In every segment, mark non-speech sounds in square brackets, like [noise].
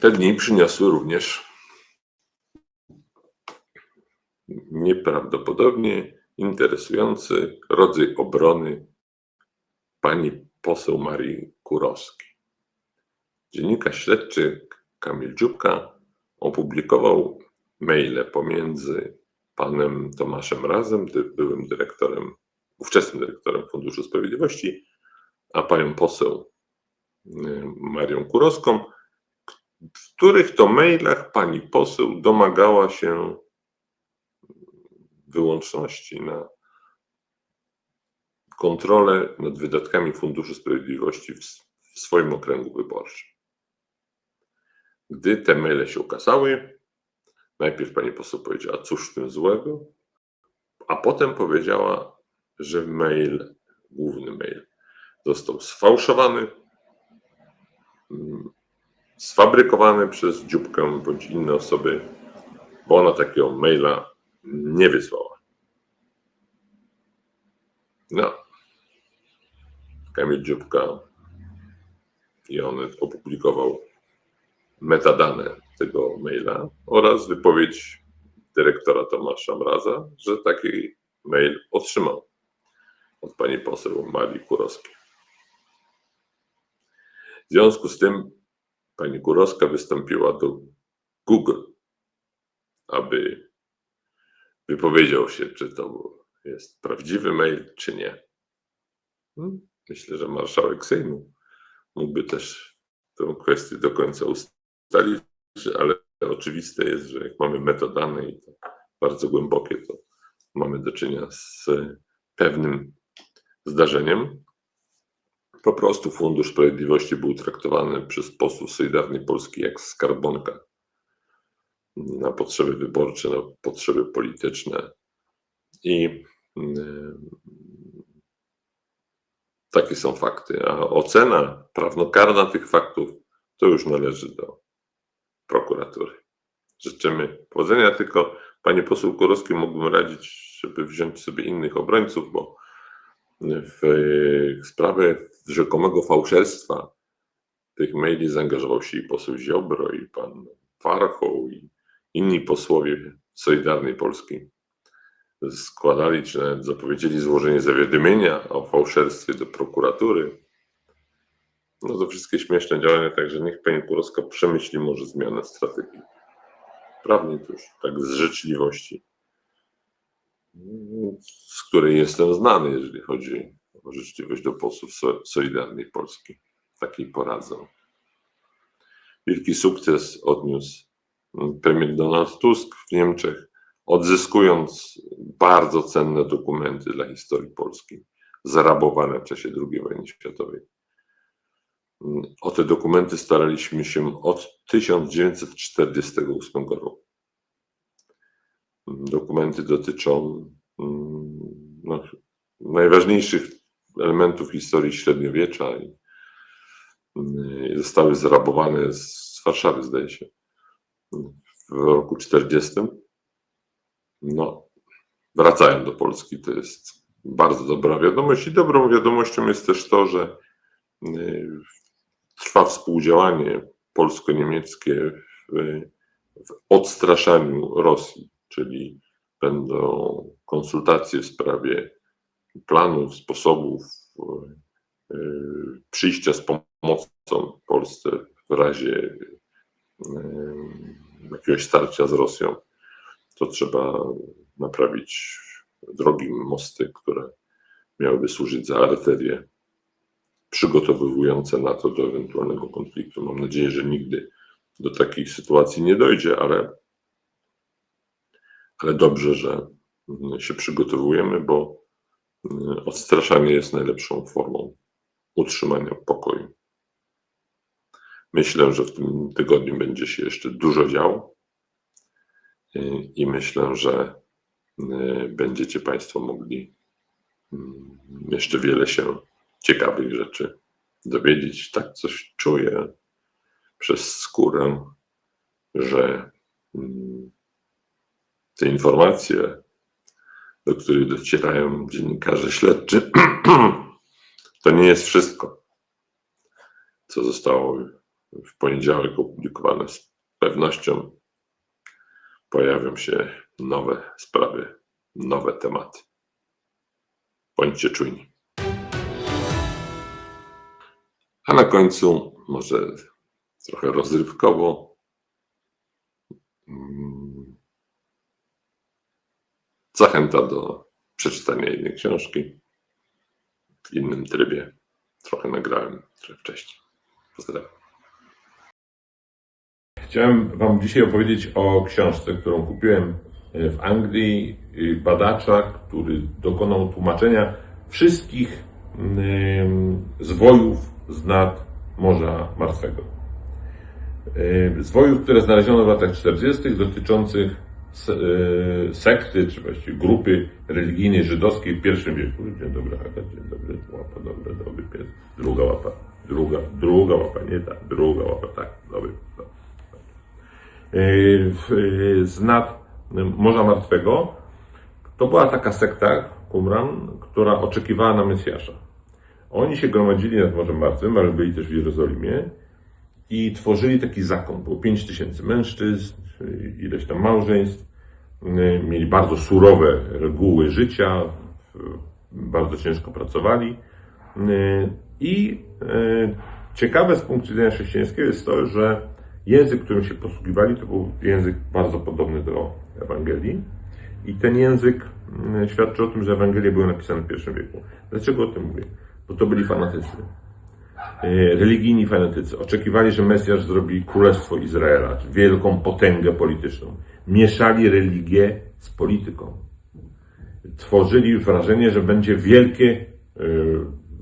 Te dni przyniosły również nieprawdopodobnie interesujący rodzaj obrony pani poseł Marii Kurowskiej. Dziennikarz śledczy Kamil Dziubka opublikował maile pomiędzy panem Tomaszem Razem, byłym dyrektorem, ówczesnym dyrektorem Funduszu Sprawiedliwości, a panią poseł y, Marią Kurowską, w których to mailach pani poseł domagała się wyłączności na kontrolę nad wydatkami Funduszu Sprawiedliwości w, w swoim okręgu wyborczym. Gdy te maile się ukazały, najpierw pani poseł powiedziała, cóż w tym złego, a potem powiedziała, że mail, główny mail, został sfałszowany, mm, sfabrykowany przez Dziubkę bądź inne osoby, bo ona takiego maila nie wysłała. No. Kamil Dziubka i on opublikował metadane tego maila oraz wypowiedź dyrektora Tomasza Mraza, że taki mail otrzymał od pani poseł Marii Kurowskiej. W związku z tym pani Kurowska wystąpiła do Google, aby wypowiedział się, czy to jest prawdziwy mail, czy nie. Hmm, Myślę, że marszałek Sejmu mógłby też tę kwestię do końca ustalić, ale oczywiste jest, że jak mamy metadane i to bardzo głębokie, to mamy do czynienia z pewnym zdarzeniem. Po prostu Fundusz Sprawiedliwości był traktowany przez posłów Solidarnej Polski jak skarbonka na potrzeby wyborcze, na potrzeby polityczne. I mm, takie są fakty. A ocena prawnokarna tych faktów to już należy do prokuratury. Życzymy powodzenia, tylko panie poseł Kurowskiej mógłbym radzić, żeby wziąć sobie innych obrońców, bo w sprawę rzekomego fałszerstwa tych maili zaangażował się i poseł Ziobro, i pan Warchoł, i inni posłowie Solidarnej Polski. Składali, czy nawet zapowiedzieli złożenie zawiadomienia o fałszerstwie do prokuratury. No to wszystkie śmieszne działania, także niech pani Kurowska przemyśli może zmianę strategii. Prawnie to już tak z życzliwości, z której jestem znany, jeżeli chodzi o życzliwość do posłów So- Solidarnej Polski. Takiej poradzę. Wielki sukces odniósł mm, premier Donald Tusk w Niemczech, odzyskując bardzo cenne dokumenty dla historii Polski, zarabowane w czasie II wojny światowej. Mm, O te dokumenty staraliśmy się od 1948 roku. Dokumenty dotyczą mm, no, najważniejszych elementów historii średniowiecza i mm, zostały zrabowane z Warszawy, zdaje się, w roku 40. No, wracają do Polski. To jest bardzo dobra wiadomość. I dobrą wiadomością jest też to, że y, trwa współdziałanie polsko-niemieckie w, w odstraszaniu Rosji, czyli będą konsultacje w sprawie planów, sposobów y, przyjścia z pomocą Polsce w razie y, jakiegoś starcia z Rosją. To trzeba naprawić drogi, mosty, które miałyby służyć za arterie przygotowujące NATO do ewentualnego konfliktu. Mam nadzieję, że nigdy do takiej sytuacji nie dojdzie, ale, ale dobrze, że mm, się przygotowujemy, bo mm, odstraszanie jest najlepszą formą utrzymania pokoju. Myślę, że w tym tygodniu będzie się jeszcze dużo działo y, i myślę, że y, będziecie Państwo mogli mm, jeszcze wiele się ciekawych rzeczy dowiedzieć. Tak coś czuję przez skórę, że te informacje, do których docierają dziennikarze śledczy, [clears throat] to nie jest wszystko, co zostało w poniedziałek opublikowane z pewnością pojawią się nowe sprawy, nowe tematy. Bądźcie czujni. A na końcu, może trochę rozrywkowo, zachęta do przeczytania innej książki w innym trybie. Trochę nagrałem trochę wcześniej. Pozdrawiam. Chciałem Wam dzisiaj opowiedzieć o książce, którą kupiłem e, w Anglii y, badacza, który dokonał tłumaczenia wszystkich zwojów z nad Morza Martwego. E, Zwojów, które znaleziono w latach 40., dotyczących e, sekty, czy właściwie grupy religijnej żydowskiej w I wieku. Dzień dobry, Aga, dzień dobry, łapa, dobry, dobry pies. Druga łapa, druga, druga łapa, nie ta, druga łapa, tak, dobry, dobry w- z nad Morza Martwego. To była taka sekta, Qumran, która oczekiwała na Mesjasza. Oni się gromadzili nad Morzem Martwym, ale byli też w Jerozolimie i tworzyli taki zakon. Było 5 tysięcy mężczyzn, y, ileś tam małżeństw. Y, Mieli bardzo surowe reguły życia, y, bardzo ciężko pracowali. I ciekawe z punktu widzenia chrześcijańskiego jest to, że język, którym się posługiwali, to był język bardzo podobny do Ewangelii. I ten język świadczy o tym, że Ewangelie były napisane w I wieku. Dlaczego o tym mówię? Bo to byli fanatycy. E, Religijni fanatycy. Oczekiwali, że Mesjasz zrobi królestwo Izraela, wielką potęgę polityczną. Mieszali religię z polityką. Tworzyli wrażenie, że będzie wielkie e,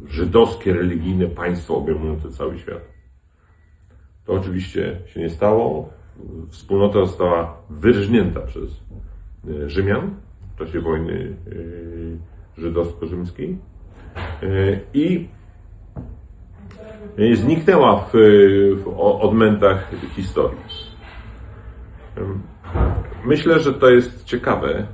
żydowskie, religijne państwo obejmujące cały świat. To oczywiście się nie stało. Wspólnota została wyrżnięta przez e, Rzymian w czasie wojny żydowsko-rzymskiej i zniknęła w, w odmętach historii. Myślę, że to jest ciekawe,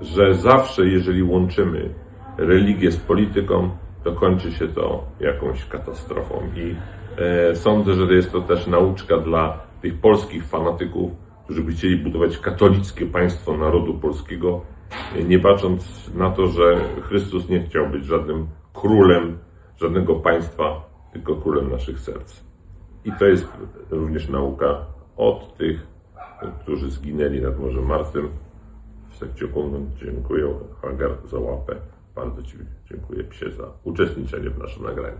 że zawsze, jeżeli łączymy religię z polityką, to kończy się to jakąś katastrofą. I e, sądzę, że jest to też nauczka dla tych polskich fanatyków, którzy by chcieli budować katolickie państwo narodu polskiego, nie patrząc na to, że Chrystus nie chciał być żadnym królem żadnego państwa, tylko królem naszych serc. I to jest również nauka od tych, którzy zginęli nad Morzem Martwym. W sekcie Kunman dziękuję Hagar za łapę. Bardzo Ci dziękuję psie za uczestniczenie w naszym nagraniu.